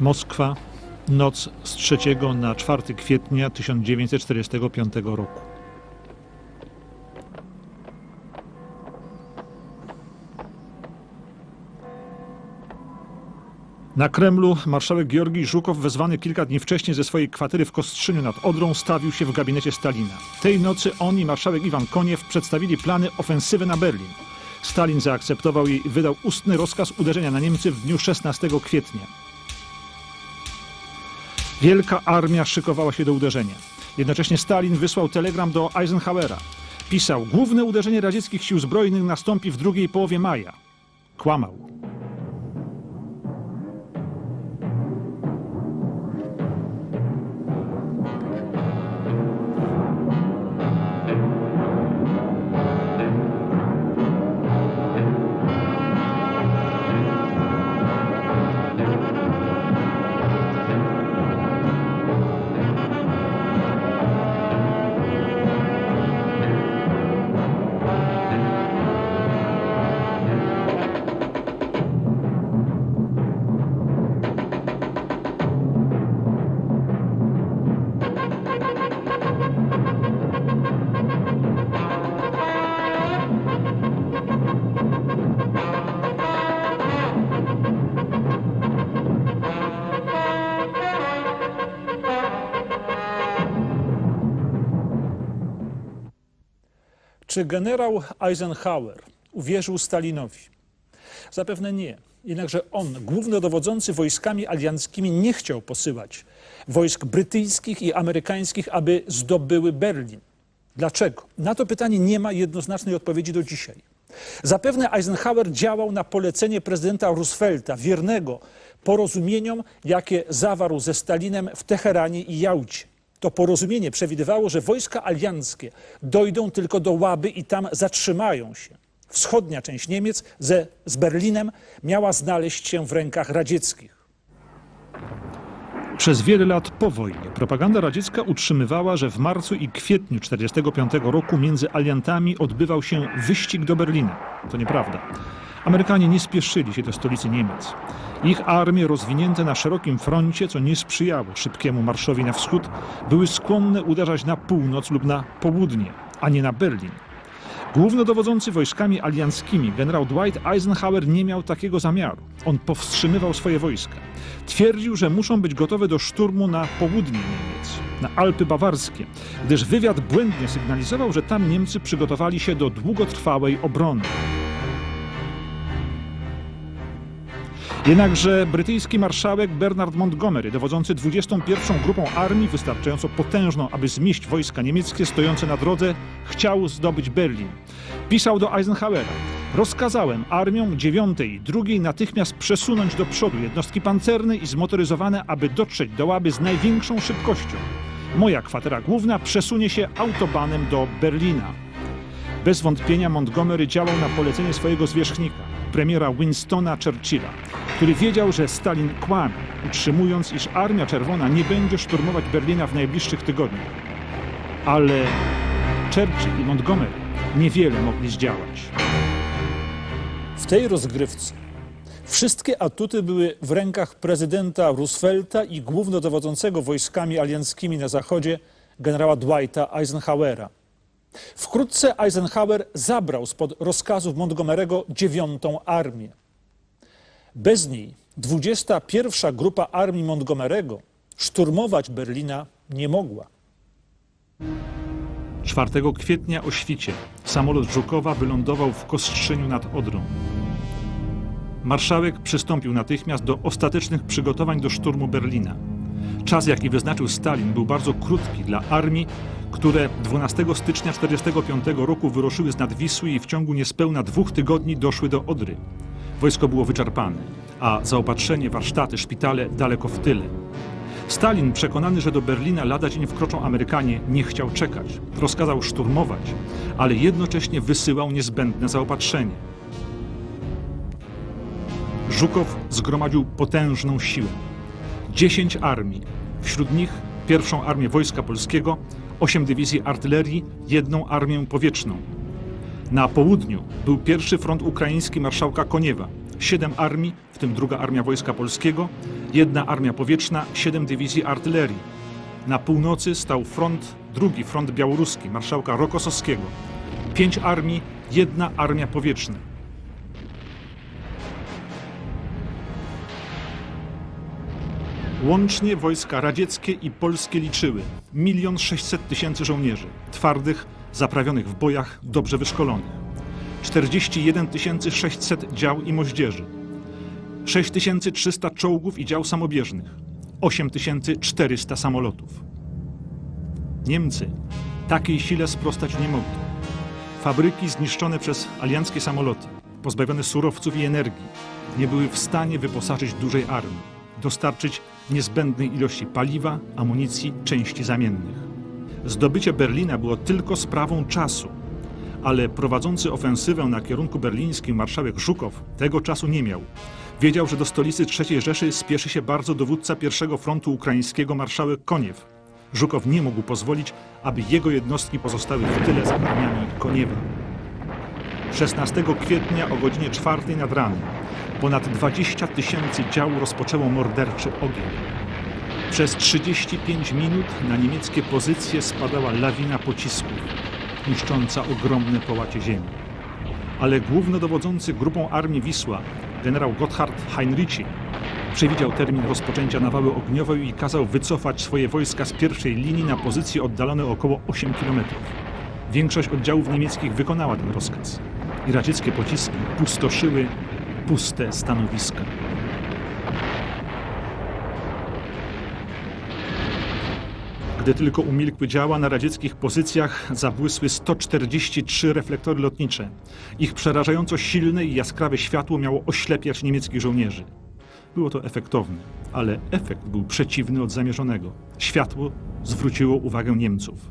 Moskwa, noc z 3 na 4 kwietnia 1945 roku. Na Kremlu marszałek Georgij Żukow, wezwany kilka dni wcześniej ze swojej kwatery w Kostrzyniu nad Odrą, stawił się w gabinecie Stalina. Tej nocy on i marszałek Iwan Koniew przedstawili plany ofensywy na Berlin. Stalin zaakceptował i wydał ustny rozkaz uderzenia na Niemcy w dniu 16 kwietnia. Wielka armia szykowała się do uderzenia. Jednocześnie Stalin wysłał telegram do Eisenhowera. Pisał, główne uderzenie radzieckich sił zbrojnych nastąpi w drugiej połowie maja. Kłamał. Czy generał Eisenhower uwierzył Stalinowi? Zapewne nie. Jednakże on, głównodowodzący wojskami alianckimi, nie chciał posyłać wojsk brytyjskich i amerykańskich, aby zdobyły Berlin. Dlaczego? Na to pytanie nie ma jednoznacznej odpowiedzi do dzisiaj. Zapewne Eisenhower działał na polecenie prezydenta Roosevelta, wiernego porozumieniom, jakie zawarł ze Stalinem w Teheranie i Jałcie. To porozumienie przewidywało, że wojska alianckie dojdą tylko do Łaby i tam zatrzymają się. Wschodnia część Niemiec ze, z Berlinem miała znaleźć się w rękach radzieckich. Przez wiele lat po wojnie propaganda radziecka utrzymywała, że w marcu i kwietniu 1945 roku między aliantami odbywał się wyścig do Berlina. To nieprawda. Amerykanie nie spieszyli się do stolicy Niemiec. Ich armie rozwinięte na szerokim froncie, co nie sprzyjało szybkiemu marszowi na wschód, były skłonne uderzać na północ lub na południe, a nie na Berlin. Głównodowodzący wojskami alianckimi generał Dwight Eisenhower nie miał takiego zamiaru. On powstrzymywał swoje wojska. Twierdził, że muszą być gotowe do szturmu na południe Niemiec, na Alpy Bawarskie, gdyż wywiad błędnie sygnalizował, że tam Niemcy przygotowali się do długotrwałej obrony. Jednakże brytyjski marszałek Bernard Montgomery, dowodzący 21. grupą armii, wystarczająco potężną, aby zmieść wojska niemieckie stojące na drodze, chciał zdobyć Berlin. Pisał do Eisenhowera. Rozkazałem armiom 9 i 2 natychmiast przesunąć do przodu jednostki pancerne i zmotoryzowane, aby dotrzeć do Łaby z największą szybkością. Moja kwatera główna przesunie się autobanem do Berlina. Bez wątpienia Montgomery działał na polecenie swojego zwierzchnika, premiera Winstona Churchilla, który wiedział, że Stalin kłamie, utrzymując, iż Armia Czerwona nie będzie szturmować Berlina w najbliższych tygodniach. Ale Churchill i Montgomery niewiele mogli zdziałać. W tej rozgrywce wszystkie atuty były w rękach prezydenta Roosevelta i głównodowodzącego wojskami alianckimi na zachodzie generała Dwighta Eisenhowera. Wkrótce Eisenhower zabrał spod rozkazów Montgomery'ego dziewiątą armię. Bez niej 21. grupa armii Montgomery'ego szturmować Berlina nie mogła. 4 kwietnia o świcie samolot Żukowa wylądował w Kostrzyniu nad Odrą. Marszałek przystąpił natychmiast do ostatecznych przygotowań do szturmu Berlina. Czas, jaki wyznaczył Stalin, był bardzo krótki dla armii, które 12 stycznia 1945 roku wyruszyły z nad Wisły i w ciągu niespełna dwóch tygodni doszły do Odry. Wojsko było wyczerpane, a zaopatrzenie, warsztaty, szpitale daleko w tyle. Stalin, przekonany, że do Berlina lada dzień wkroczą Amerykanie, nie chciał czekać. Rozkazał szturmować, ale jednocześnie wysyłał niezbędne zaopatrzenie. Żukow zgromadził potężną siłę. 10 armii, wśród nich pierwszą armię Wojska Polskiego, 8 dywizji artylerii, jedną armię powietrzną. Na południu był pierwszy front ukraiński marszałka Koniewa, siedem armii, w tym druga armia Wojska Polskiego, jedna armia powietrzna, siedem dywizji artylerii. Na północy stał front, drugi front białoruski, marszałka Rokosowskiego. Pięć armii, jedna armia powietrzna. Łącznie wojska radzieckie i polskie liczyły milion sześćset tysięcy żołnierzy, twardych, zaprawionych w bojach, dobrze wyszkolonych. 41 600 dział i moździerzy, 6300 czołgów i dział samobieżnych, 8400 samolotów. Niemcy takiej sile sprostać nie mogli. Fabryki zniszczone przez alianckie samoloty, pozbawione surowców i energii, nie były w stanie wyposażyć dużej armii, dostarczyć niezbędnej ilości paliwa, amunicji, części zamiennych. Zdobycie Berlina było tylko sprawą czasu, ale prowadzący ofensywę na kierunku berlińskim marszałek Żukow tego czasu nie miał. Wiedział, że do stolicy III Rzeszy spieszy się bardzo dowódca pierwszego frontu ukraińskiego marszałek Koniew. Żukow nie mógł pozwolić, aby jego jednostki pozostały w tyle za armiami Koniewa. 16 kwietnia o godzinie 4 nad ranem ponad 20 tysięcy dział rozpoczęło morderczy ogień. Przez 35 minut na niemieckie pozycje spadała lawina pocisków, niszcząca ogromne połacie ziemi. Ale głównodowodzący grupą armii Wisła, generał Gotthard Heinrichi, przewidział termin rozpoczęcia nawały ogniowej i kazał wycofać swoje wojska z pierwszej linii na pozycje oddalone około 8 kilometrów. Większość oddziałów niemieckich wykonała ten rozkaz i radzieckie pociski pustoszyły puste stanowiska. Gdy tylko umilkły działa, na radzieckich pozycjach zabłysły 143 reflektory lotnicze. Ich przerażająco silne i jaskrawe światło miało oślepiać niemieckich żołnierzy. Było to efektowne, ale efekt był przeciwny od zamierzonego. Światło zwróciło uwagę Niemców.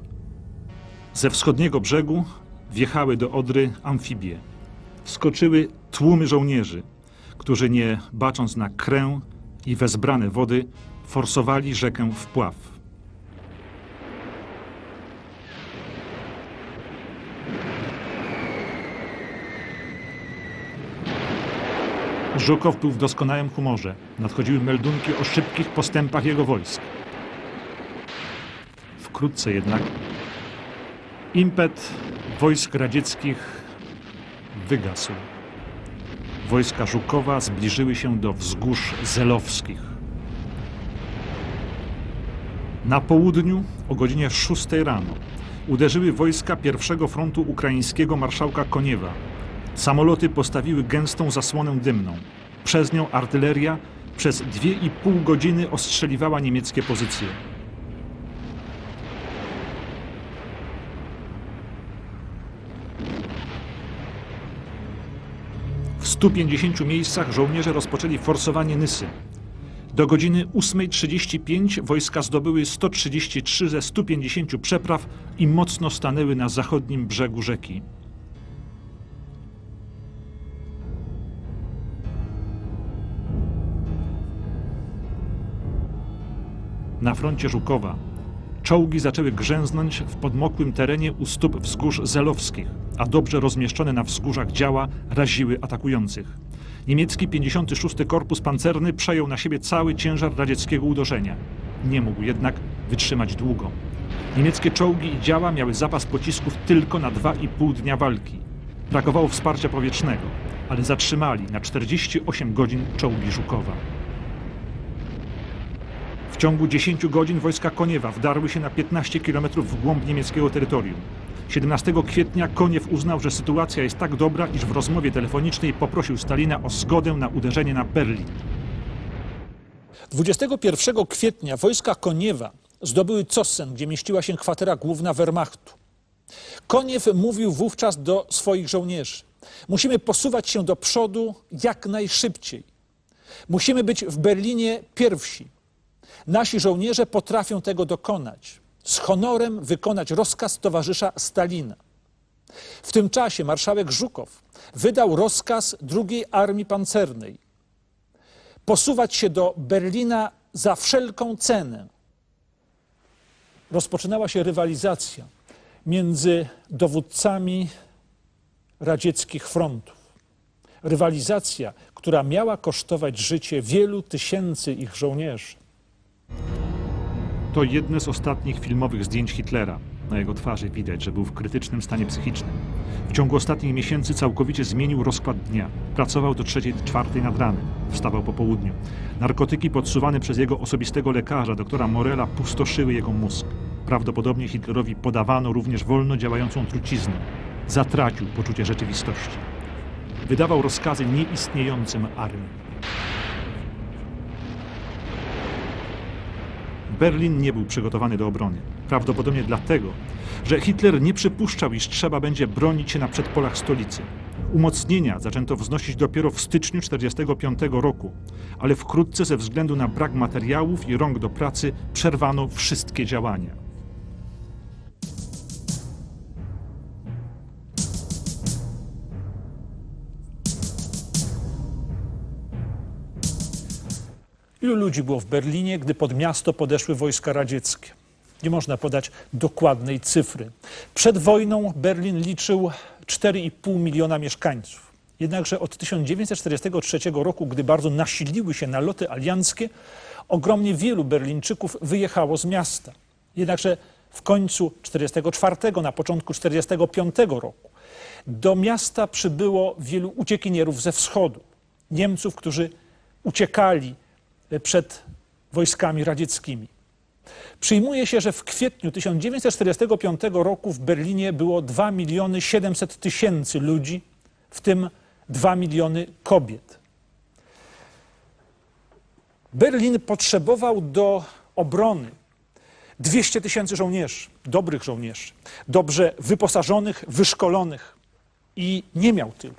Ze wschodniego brzegu wjechały do Odry amfibie. Skoczyły tłumy żołnierzy, którzy nie bacząc na krę i wezbrane wody, forsowali rzekę w pław. Żukow był w doskonałym humorze. Nadchodziły meldunki o szybkich postępach jego wojsk. Wkrótce jednak impet wojsk radzieckich wygasł. Wojska Żukowa zbliżyły się do wzgórz zelowskich. Na południu o godzinie 6 rano uderzyły wojska pierwszego frontu ukraińskiego marszałka Koniewa. Samoloty postawiły gęstą zasłonę dymną. Przez nią artyleria przez dwie i pół godziny ostrzeliwała niemieckie pozycje. 150 miejscach żołnierze rozpoczęli forsowanie Nysy. Do godziny 8.35 wojska zdobyły 133 ze 150 przepraw i mocno stanęły na zachodnim brzegu rzeki. Na froncie Żukowa czołgi zaczęły grzęznąć w podmokłym terenie u stóp wzgórz zelowskich, a dobrze rozmieszczone na wzgórzach działa raziły atakujących. Niemiecki 56. Korpus Pancerny przejął na siebie cały ciężar radzieckiego uderzenia. Nie mógł jednak wytrzymać długo. Niemieckie czołgi i działa miały zapas pocisków tylko na 2,5 dnia walki. Brakowało wsparcia powietrznego, ale zatrzymali na 48 godzin czołgi Żukowa. W ciągu 10 godzin wojska Koniewa wdarły się na 15 km w głąb niemieckiego terytorium. 17 kwietnia Koniew uznał, że sytuacja jest tak dobra, iż w rozmowie telefonicznej poprosił Stalina o zgodę na uderzenie na Berlin. 21 kwietnia wojska Koniewa zdobyły Cossen, gdzie mieściła się kwatera główna Wehrmachtu. Koniew mówił wówczas do swoich żołnierzy: Musimy posuwać się do przodu jak najszybciej. Musimy być w Berlinie pierwsi. Nasi żołnierze potrafią tego dokonać. Z honorem wykonać rozkaz towarzysza Stalina. W tym czasie marszałek Żukow wydał rozkaz II Armii Pancernej posuwać się do Berlina za wszelką cenę. Rozpoczynała się rywalizacja między dowódcami radzieckich frontów. Rywalizacja, która miała kosztować życie wielu tysięcy ich żołnierzy. To jedne z ostatnich filmowych zdjęć Hitlera. Na jego twarzy widać, że był w krytycznym stanie psychicznym. W ciągu ostatnich miesięcy całkowicie zmienił rozkład dnia. Pracował do trzeciej, czwartej nad ranem. Wstawał po południu. Narkotyki podsuwane przez jego osobistego lekarza, doktora Morela, pustoszyły jego mózg. Prawdopodobnie Hitlerowi podawano również wolno działającą truciznę. Zatracił poczucie rzeczywistości. Wydawał rozkazy nieistniejącym armii. Berlin nie był przygotowany do obrony. Prawdopodobnie dlatego, że Hitler nie przypuszczał, iż trzeba będzie bronić się na przedpolach stolicy. Umocnienia zaczęto wznosić dopiero w styczniu 1945 roku, ale wkrótce ze względu na brak materiałów i rąk do pracy przerwano wszystkie działania. Ilu ludzi było w Berlinie, gdy pod miasto podeszły wojska radzieckie? Nie można podać dokładnej cyfry. Przed wojną Berlin liczył 4,5 miliona mieszkańców. Jednakże od 1943 roku, gdy bardzo nasiliły się naloty alianckie, ogromnie wielu Berlińczyków wyjechało z miasta. Jednakże w końcu 1944, na początku 1945 roku do miasta przybyło wielu uciekinierów ze wschodu. Niemców, którzy uciekali przed wojskami radzieckimi. Przyjmuje się, że w kwietniu 1945 roku w Berlinie było 2 miliony 700 tysięcy ludzi, w tym 2 miliony kobiet. Berlin potrzebował do obrony 200 tysięcy żołnierzy, dobrych żołnierzy, dobrze wyposażonych, wyszkolonych i nie miał tylu.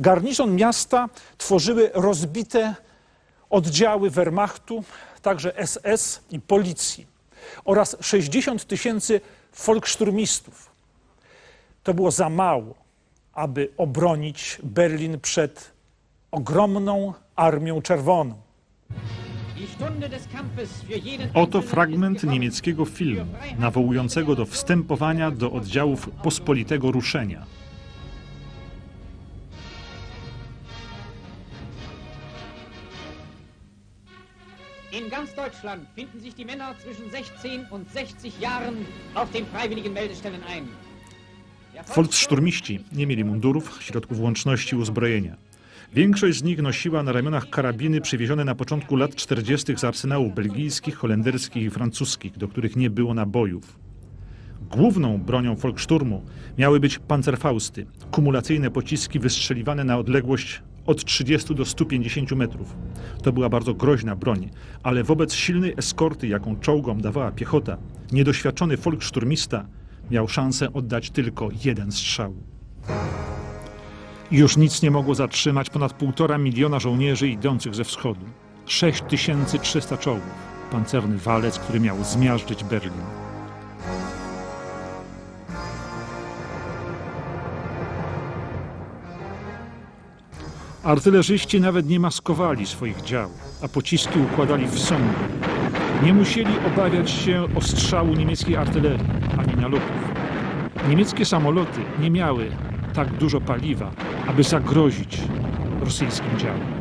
Garnizon miasta tworzyły rozbite oddziały Wehrmachtu, także SS i policji oraz 60 tysięcy folkszturmistów. To było za mało, aby obronić Berlin przed ogromną Armią Czerwoną. Oto fragment niemieckiego filmu, nawołującego do wstępowania do oddziałów pospolitego ruszenia. Deutschland finden sich die Männer zwischen 16 und 60 Jahren auf den freiwilligen Meldestellen ein. Der Volksszturmiści nie mieli mundurów, środków łączności uzbrojenia. Większość z nich nosiła na ramionach karabiny przywiezione na początku lat 40. z arsenałów belgijskich, holenderskich i francuskich, do których nie było nabojów. Główną bronią Volkssturmu miały być pancerfausty, kumulacyjne pociski wystrzeliwane na odległość od 30 do 150 metrów. To była bardzo groźna broń, ale wobec silnej eskorty, jaką czołgom dawała piechota, niedoświadczony Volkssturmista miał szansę oddać tylko jeden strzał. Już nic nie mogło zatrzymać ponad półtora miliona żołnierzy idących ze wschodu. 6300 czołgów. Pancerny walec, który miał zmiażdżyć Berlin. Artylerzyści nawet nie maskowali swoich dział, a pociski układali w sądy. Nie musieli obawiać się ostrzału niemieckiej artylerii ani nalotów. Niemieckie samoloty nie miały tak dużo paliwa, aby zagrozić rosyjskim działom.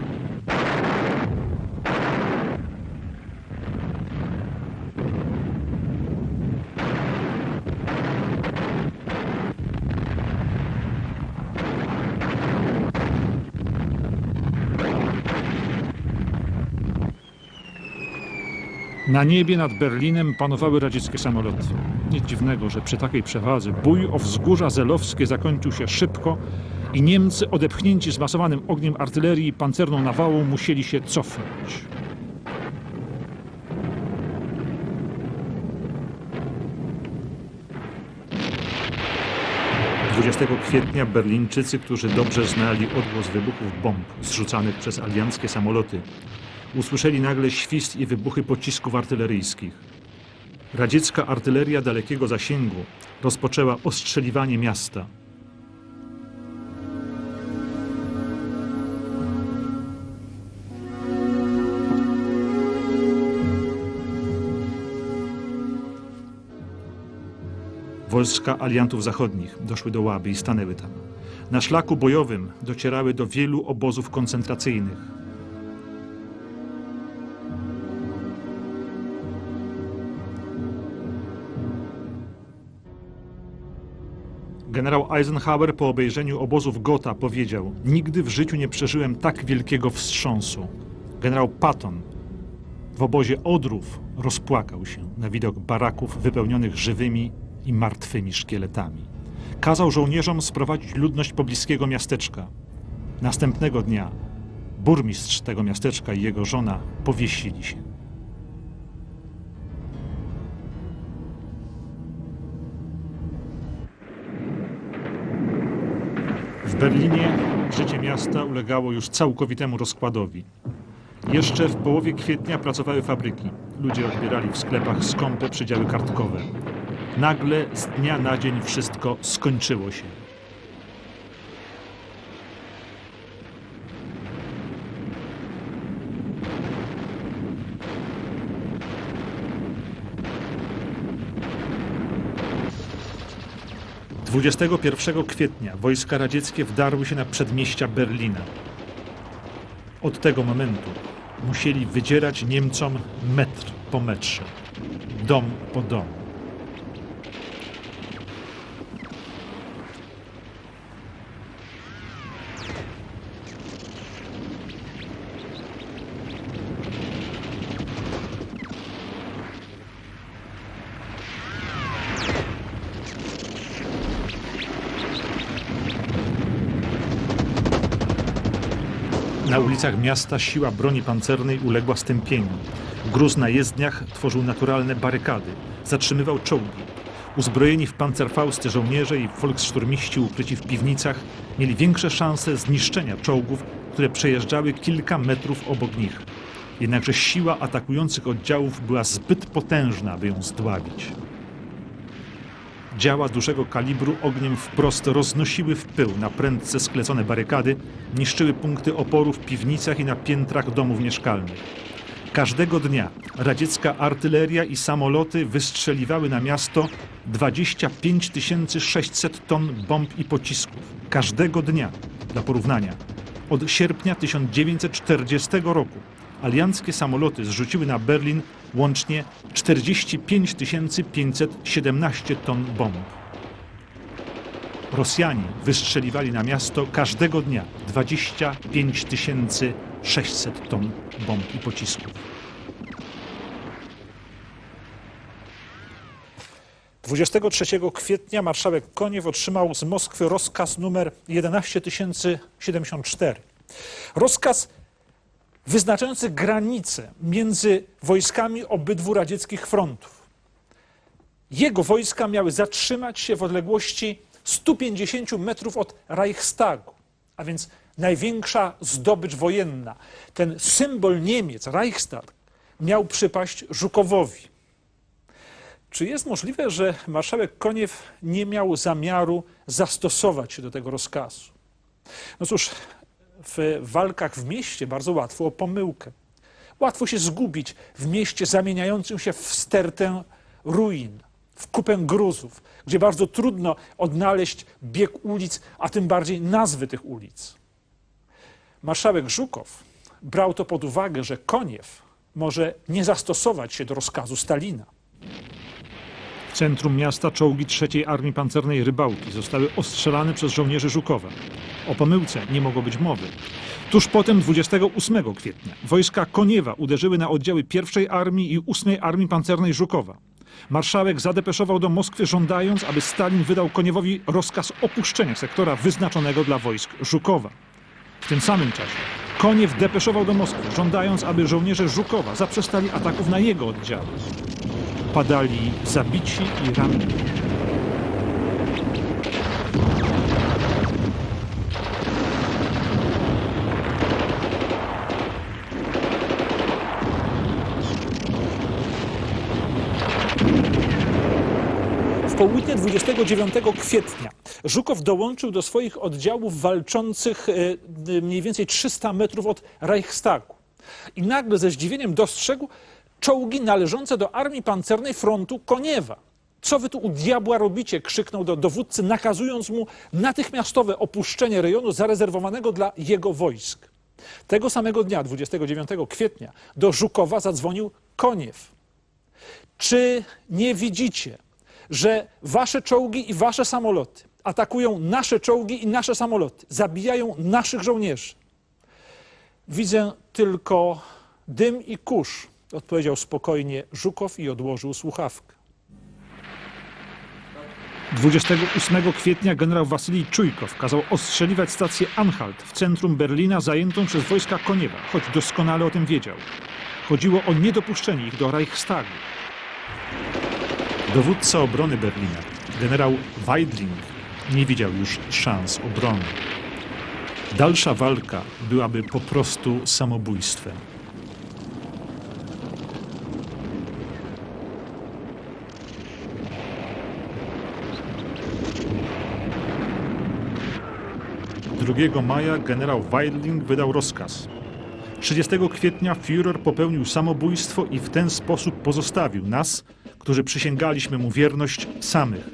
Na niebie nad Berlinem panowały radzieckie samoloty. Nic dziwnego, że przy takiej przewadze bój o wzgórza zelowskie zakończył się szybko i Niemcy, odepchnięci zmasowanym ogniem artylerii i pancerną nawałą, musieli się cofnąć. Dwudziestego kwietnia Berlińczycy, którzy dobrze znali odgłos wybuchów bomb zrzucanych przez alianckie samoloty, usłyszeli nagle świst i wybuchy pocisków artyleryjskich. Radziecka artyleria dalekiego zasięgu rozpoczęła ostrzeliwanie miasta. Wojska aliantów zachodnich doszły do Łaby i stanęły tam. Na szlaku bojowym docierały do wielu obozów koncentracyjnych. Generał Eisenhower po obejrzeniu obozów Gotha powiedział: Nigdy w życiu nie przeżyłem tak wielkiego wstrząsu. Generał Patton w obozie Odrów rozpłakał się na widok baraków wypełnionych żywymi i martwymi szkieletami. Kazał żołnierzom sprowadzić ludność pobliskiego miasteczka. Następnego dnia burmistrz tego miasteczka i jego żona powiesili się. Berlinie życie miasta ulegało już całkowitemu rozkładowi. Jeszcze w połowie kwietnia pracowały fabryki. Ludzie odbierali w sklepach skąpe przydziały kartkowe. Nagle z dnia na dzień wszystko skończyło się. Dwudziestego pierwszego kwietnia wojska radzieckie wdarły się na przedmieścia Berlina. Od tego momentu musieli wydzierać Niemcom metr po metrze, dom po domu. Na ulicach miasta siła broni pancernej uległa stępieniu. Gruz na jezdniach tworzył naturalne barykady, zatrzymywał czołgi. Uzbrojeni w pancerfausty żołnierze i volkssturmiści ukryci w piwnicach mieli większe szanse zniszczenia czołgów, które przejeżdżały kilka metrów obok nich. Jednakże siła atakujących oddziałów była zbyt potężna, by ją zdławić. Działa dużego kalibru ogniem wprost roznosiły w pył na prędce sklecone barykady, niszczyły punkty oporu w piwnicach i na piętrach domów mieszkalnych. Każdego dnia radziecka artyleria i samoloty wystrzeliwały na miasto 25 600 ton bomb i pocisków. Każdego dnia, dla porównania, od sierpnia 1940 roku alianckie samoloty zrzuciły na Berlin łącznie 45 517 ton bomb. Rosjanie wystrzeliwali na miasto każdego dnia 25 600 ton bomb i pocisków. 23 kwietnia marszałek Koniew otrzymał z Moskwy rozkaz numer 11074. Rozkaz wyznaczający granice między wojskami obydwu radzieckich frontów. Jego wojska miały zatrzymać się w odległości 150 metrów od Reichstagu, a więc największa zdobycz wojenna. Ten symbol Niemiec, Reichstag, miał przypaść Żukowowi. Czy jest możliwe, że marszałek Koniew nie miał zamiaru zastosować się do tego rozkazu? No cóż, w walkach w mieście bardzo łatwo o pomyłkę. Łatwo się zgubić w mieście zamieniającym się w stertę ruin, w kupę gruzów, gdzie bardzo trudno odnaleźć bieg ulic, a tym bardziej nazwy tych ulic. Marszałek Żukow brał to pod uwagę, że Koniew może nie zastosować się do rozkazu Stalina. Centrum miasta czołgi III Armii Pancernej Rybałki zostały ostrzelane przez żołnierzy Żukowa. O pomyłce nie mogło być mowy. Tuż potem, 28 kwietnia, wojska Koniewa uderzyły na oddziały I Armii i VIII Armii Pancernej Żukowa. Marszałek zadepeszował do Moskwy żądając, aby Stalin wydał Koniewowi rozkaz opuszczenia sektora wyznaczonego dla wojsk Żukowa. W tym samym czasie Koniew depeszował do Moskwy, żądając, aby żołnierze Żukowa zaprzestali ataków na jego oddziały padali zabici i ranni. W południe 29 kwietnia Żukow dołączył do swoich oddziałów walczących e, mniej więcej 300 metrów od Reichstagu. I nagle ze zdziwieniem dostrzegł czołgi należące do armii pancernej frontu Koniewa. Co wy tu u diabła robicie? krzyknął do dowódcy, nakazując mu natychmiastowe opuszczenie rejonu zarezerwowanego dla jego wojsk. Tego samego dnia, 29 kwietnia, do Żukowa zadzwonił Koniew. Czy nie widzicie, że wasze czołgi i wasze samoloty atakują nasze czołgi i nasze samoloty, zabijają naszych żołnierzy? Widzę tylko dym i kurz, odpowiedział spokojnie Żukow i odłożył słuchawkę. 28 kwietnia generał Wasylij Czujkow kazał ostrzeliwać stację Anhalt w centrum Berlina zajętą przez wojska Koniewa, choć doskonale o tym wiedział. Chodziło o niedopuszczenie ich do Reichstagu. Dowódca obrony Berlina, generał Weidling, nie widział już szans obrony. Dalsza walka byłaby po prostu samobójstwem. Drugiego maja generał Weidling wydał rozkaz. 30 kwietnia Führer popełnił samobójstwo i w ten sposób pozostawił nas, którzy przysięgaliśmy mu wierność, samych.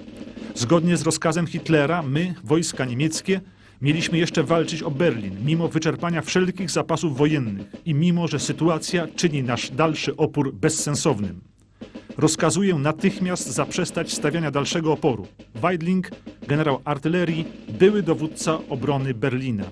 Zgodnie z rozkazem Hitlera, my, wojska niemieckie, mieliśmy jeszcze walczyć o Berlin, mimo wyczerpania wszelkich zapasów wojennych i mimo, że sytuacja czyni nasz dalszy opór bezsensownym. Rozkazuję natychmiast zaprzestać stawiania dalszego oporu. Weidling, generał artylerii, były dowódca obrony Berlina.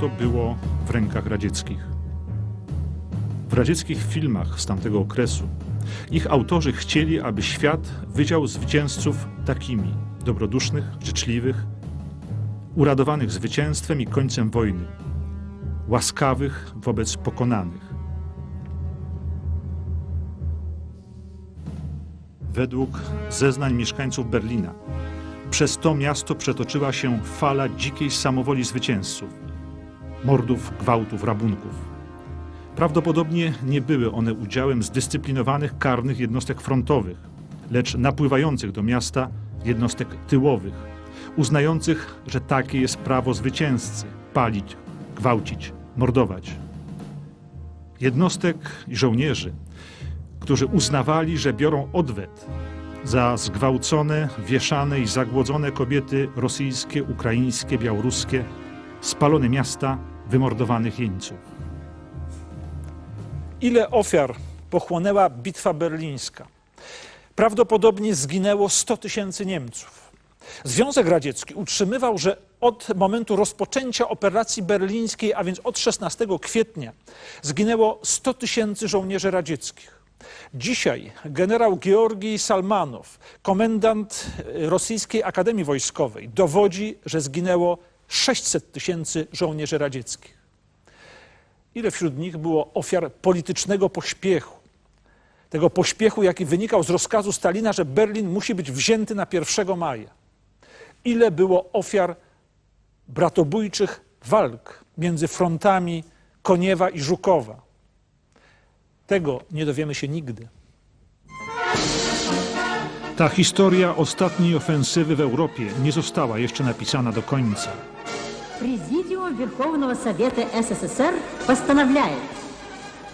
Miasto było w rękach radzieckich. W radzieckich filmach z tamtego okresu ich autorzy chcieli, aby świat wydział zwycięzców takimi dobrodusznych, życzliwych, uradowanych zwycięstwem i końcem wojny, łaskawych wobec pokonanych. Według zeznań mieszkańców Berlina, przez to miasto przetoczyła się fala dzikiej samowoli zwycięzców, mordów, gwałtów, rabunków. Prawdopodobnie nie były one udziałem zdyscyplinowanych karnych jednostek frontowych, lecz napływających do miasta jednostek tyłowych, uznających, że takie jest prawo zwycięzcy palić, gwałcić, mordować. Jednostek i żołnierzy, którzy uznawali, że biorą odwet za zgwałcone, wieszane i zagłodzone kobiety rosyjskie, ukraińskie, białoruskie, spalone miasta, wymordowanych jeńców. Ile ofiar pochłonęła bitwa berlińska? Prawdopodobnie zginęło 100 tysięcy Niemców. Związek Radziecki utrzymywał, że od momentu rozpoczęcia operacji berlińskiej, a więc od 16 kwietnia, zginęło 100 tysięcy żołnierzy radzieckich. Dzisiaj generał Georgij Salmanow, komendant Rosyjskiej Akademii Wojskowej, dowodzi, że zginęło 600 tysięcy żołnierzy radzieckich. Ile wśród nich było ofiar politycznego pośpiechu? Tego pośpiechu, jaki wynikał z rozkazu Stalina, że Berlin musi być wzięty na 1 maja. Ile było ofiar bratobójczych walk między frontami Koniewa i Żukowa? Tego nie dowiemy się nigdy. Ta historia ostatniej ofensywy w Europie nie została jeszcze napisana do końca. Президиум Верховного Совета СССР постановляет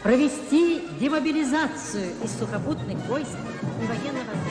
провести демобилизацию из сухопутных войск и военно-воздушных